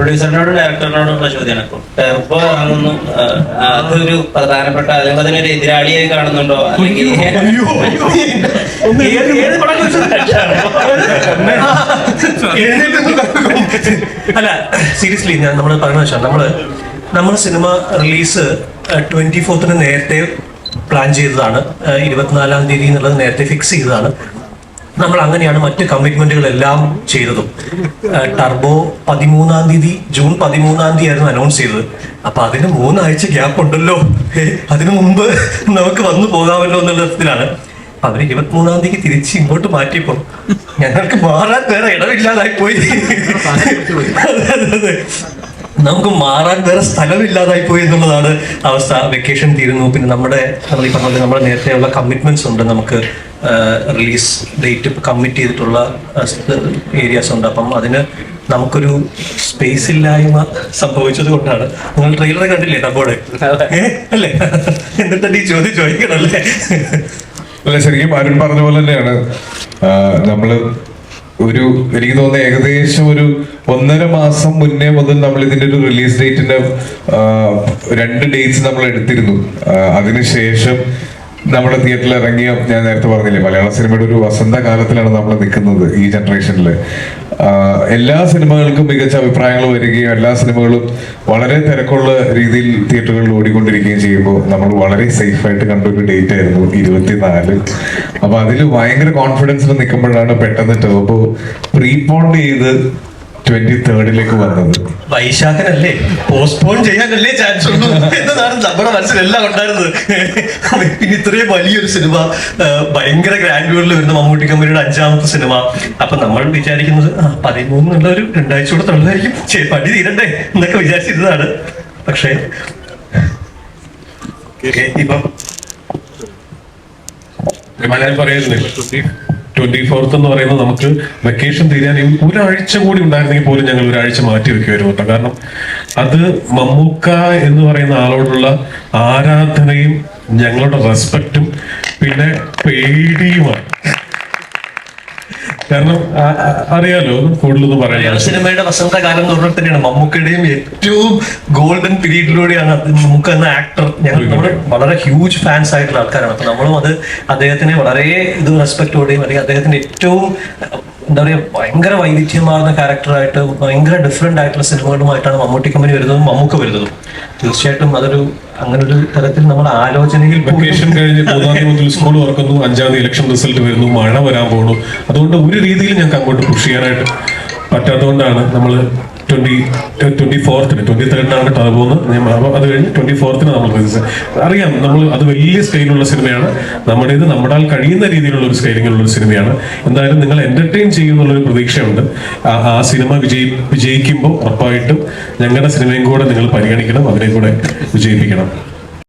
പ്രൊഡ്യൂസറിനോടും ഡയറക്ടറിനോടുള്ള ചോദ്യമാണ് ഇപ്പൊ ടെർബോ ആണെന്നും അതൊരു പ്രധാനപ്പെട്ട അല്ലെങ്കിൽ അതിനൊരു എതിരാളിയായി കാണുന്നുണ്ടോ? അല്ലെങ്കിൽ അല്ല സീരിയസ്ലി ഞാൻ നമ്മൾ പറയുന്നത് വെച്ചാൽ നമ്മൾ നമ്മുടെ സിനിമ റിലീസ് ട്വന്റി ഫോർത്തിന് നേരത്തെ പ്ലാൻ ചെയ്തതാണ്. ഇരുപത്തിനാലാം തീയതി എന്നുള്ളത് നേരത്തെ ഫിക്സ് ചെയ്തതാണ്. നമ്മൾ അങ്ങനെയാണ് മറ്റ് കമ്മിറ്റ്മെന്റുകളെല്ലാം ചെയ്തതും. ടർബോ പതിമൂന്നാം തീയതി ജൂൺ പതിമൂന്നാം തീയതി ആയിരുന്നു അനൗൺസ് ചെയ്തത്. അപ്പൊ അതിന് മൂന്നാഴ്ച ഗ്യാപ്പ് ഉണ്ടല്ലോ. അതിനു മുമ്പ് നമുക്ക് വന്നു പോകാമല്ലോ എന്നുള്ള വിധത്തിലാണ് അവർ ഇരുപത്തിമൂന്നാം തീയതി തിരിച്ച് ഇങ്ങോട്ട് മാറ്റിയപ്പോ ഞങ്ങൾക്ക് മാറാൻ വേറെ ഇടമില്ലാതായി പോയി. നമുക്ക് മാറാൻ വേറെ സ്ഥലമില്ലാതായി പോയി എന്നുള്ളതാണ് അവസ്ഥ. വെക്കേഷൻ തീരുന്നു. പിന്നെ നമ്മുടെ നമ്മൾ ഈ പറഞ്ഞ നമ്മുടെ നേരത്തെയുള്ള കമ്മിറ്റ്മെന്റ്സ് ഉണ്ട്. നമുക്ക് റിലീസ് ഡേറ്റ് കമ്മിറ്റ് ചെയ്തിട്ടുള്ള ഏരിയാസ് ഉണ്ട്. അപ്പം അതിന് നമുക്കൊരു സ്പേസ് ഇല്ലായ്മ സംഭവിച്ചത് കൊണ്ടാണ്. നിങ്ങൾ ട്രെയിലർ കണ്ടില്ലേ നമ്മുടെ അല്ലേ? എന്നിട്ട് ഈ ചോദ്യം ചോദിക്കണല്ലേ? അല്ല ശരിക്കും അരുൺ പറഞ്ഞ പോലെ തന്നെയാണ്. നമ്മൾ നമ്മൾ ഒരു എനിക്ക് തോന്നുന്നു ഏകദേശം ഒരു ഒന്നര മാസം മുന്നേ മുതൽ നമ്മൾ ഇതിന്റെ ഒരു റിലീസ് ഡേറ്റിന്റെ രണ്ട് ഡേറ്റ്സ് നമ്മൾ എടുത്തിരുന്നു. അതിനുശേഷം നമ്മുടെ തിയേറ്ററിൽ ഇറങ്ങിയ ഞാൻ നേരത്തെ പറഞ്ഞില്ലേ മലയാള സിനിമയുടെ ഒരു വസന്തകാലത്തിലാണ് നമ്മൾ നിൽക്കുന്നത് ഈ ജനറേഷനിൽ എല്ലാ സിനിമകൾക്കും മികച്ച അഭിപ്രായങ്ങൾ വരികയും എല്ലാ സിനിമകളും വളരെ തിരക്കുള്ള രീതിയിൽ തിയേറ്ററുകളിൽ ഓടിക്കൊണ്ടിരിക്കുകയും ചെയ്യുമ്പോൾ നമ്മൾ വളരെ സേഫ് ആയിട്ട് കണ്ട ഒരു ഡേറ്റ് ആയിരുന്നു ഇരുപത്തിനാല്. അപ്പൊ അതിൽ ഭയങ്കര കോൺഫിഡൻസിൽ നിൽക്കുമ്പോഴാണ് പെട്ടെന്ന് ടോപ്പ് പ്രീപോണ്ട് ചെയ്ത് ട്വന്റി തേർഡിലേക്ക് വന്നത്. വൈശാഖനല്ലേ? പോസ്റ്റ്പോൺ ചെയ്യാനല്ലേ ചാൻസ് ഉള്ളൂ എന്നതാണ് നമ്മുടെ മനസ്സിലെല്ലാം ഉണ്ടായിരുന്നത്. പിന്നെ ഇത്രയും വലിയൊരു സിനിമ ഭയങ്കര ഗ്രാൻഡ്യൂറിൽ വരുന്ന മമ്മൂട്ടി കമ്പനിയുടെ അഞ്ചാമത്തെ സിനിമ അപ്പൊ നമ്മൾ വിചാരിക്കുന്നത് പതിമൂന്നുള്ള ഒരു രണ്ടാഴ്ച കൂടെ തള്ളായിരിക്കും പടി പണി തീരണ്ടേ എന്നൊക്കെ വിചാരിച്ചിരുന്നതാണ്. പക്ഷേ ഇപ്പം ഞാൻ പറയുന്നില്ല. ട്വന്റി ഫോർത്ത് എന്ന് പറയുന്നത് നമുക്ക് വെക്കേഷൻ തീരാൻ ഒരാഴ്ച കൂടി ഉണ്ടായിരുന്നെങ്കിൽ പോലും ഞങ്ങൾ ഒരാഴ്ച മാറ്റി വെക്കുമായിരുന്നു കേട്ടോ. കാരണം അത് മമ്മൂക്ക എന്ന് പറയുന്ന ആളോടുള്ള ആരാധനയും ഞങ്ങളുടെ റെസ്പെക്റ്റും പിന്നെ പേടിയുമാണ്. കാരണം അറിയാലോ കൂടുതലൊന്നും പറയാം സിനിമയുടെ വസന്തകാലം എന്ന് പറഞ്ഞാൽ തന്നെയാണ്. മമ്മൂക്കയുടെയും ഏറ്റവും ഗോൾഡൻ പീരീഡിലൂടെയാണ് മമ്മൂക്ക എന്ന ആക്ടർ. ഞങ്ങൾ വളരെ ഹ്യൂജ് ഫാൻസ് ആയിട്ടുള്ള ആൾക്കാരാണ്. അപ്പൊ നമ്മളും അത് അദ്ദേഹത്തിനെ വളരെ ഇത് റെസ്പെക്ടോടെയും അല്ലെങ്കിൽ അദ്ദേഹത്തിന്റെ ഏറ്റവും എന്താ പറയുക ഭയങ്കര വൈവിധ്യമാർന്ന ക്യാരക്ടറായിട്ട് ഭയങ്കര ഡിഫറെന്റ് ആയിട്ടുള്ള സിനിമകളുമായിട്ടാണ് മമ്മൂട്ടി കമ്പനി വരുന്നതും മമ്മൂക്ക വരുന്നതും. തീർച്ചയായിട്ടും അതൊരു അങ്ങനെ ഒരു തരത്തിൽ നമ്മൾ ആലോചനയിൽ വെക്കേഷൻ കഴിഞ്ഞ് മൂന്നാം തീയതി മുതൽ സ്കൂൾ തുറക്കുന്നു അഞ്ചാം തീയതി ഇലക്ഷൻ റിസൾട്ട് വരുന്നു മഴ വരാൻ പോകുന്നു അതുകൊണ്ട് ഒരു രീതിയിൽ ഞങ്ങൾക്ക് അങ്ങോട്ട് പുഷ് ചെയ്യാനായിട്ട് പറ്റാത്തതുകൊണ്ടാണ് നമ്മൾ ട്വന്റി ട്വന്റി ഫോർത്തിന് ട്വന്റി തേർഡിനാണ് ടാബ് പോകുന്നത്. അത് കഴിഞ്ഞ് ട്വന്റി ഫോർത്തിന് നമ്മൾ അറിയാം നമ്മൾ അത് വലിയ സ്കെയിലുള്ള സിനിമയാണ് നമ്മുടെ ഇത് നമ്മളാൽ കഴിയുന്ന രീതിയിലുള്ള ഒരു സ്കെയിലിങ്ങിലുള്ള ഒരു സിനിമയാണ് എന്തായാലും നിങ്ങൾ എന്റർടൈൻ ചെയ്യുന്നുള്ളൊരു പ്രതീക്ഷയുണ്ട്. ആ സിനിമ വിജയി വിജയിക്കുമ്പോൾ ഉറപ്പായിട്ടും ഞങ്ങളുടെ സിനിമയും കൂടെ നിങ്ങൾ പരിഗണിക്കണം അതിനെ കൂടെ വിജയിപ്പിക്കണം.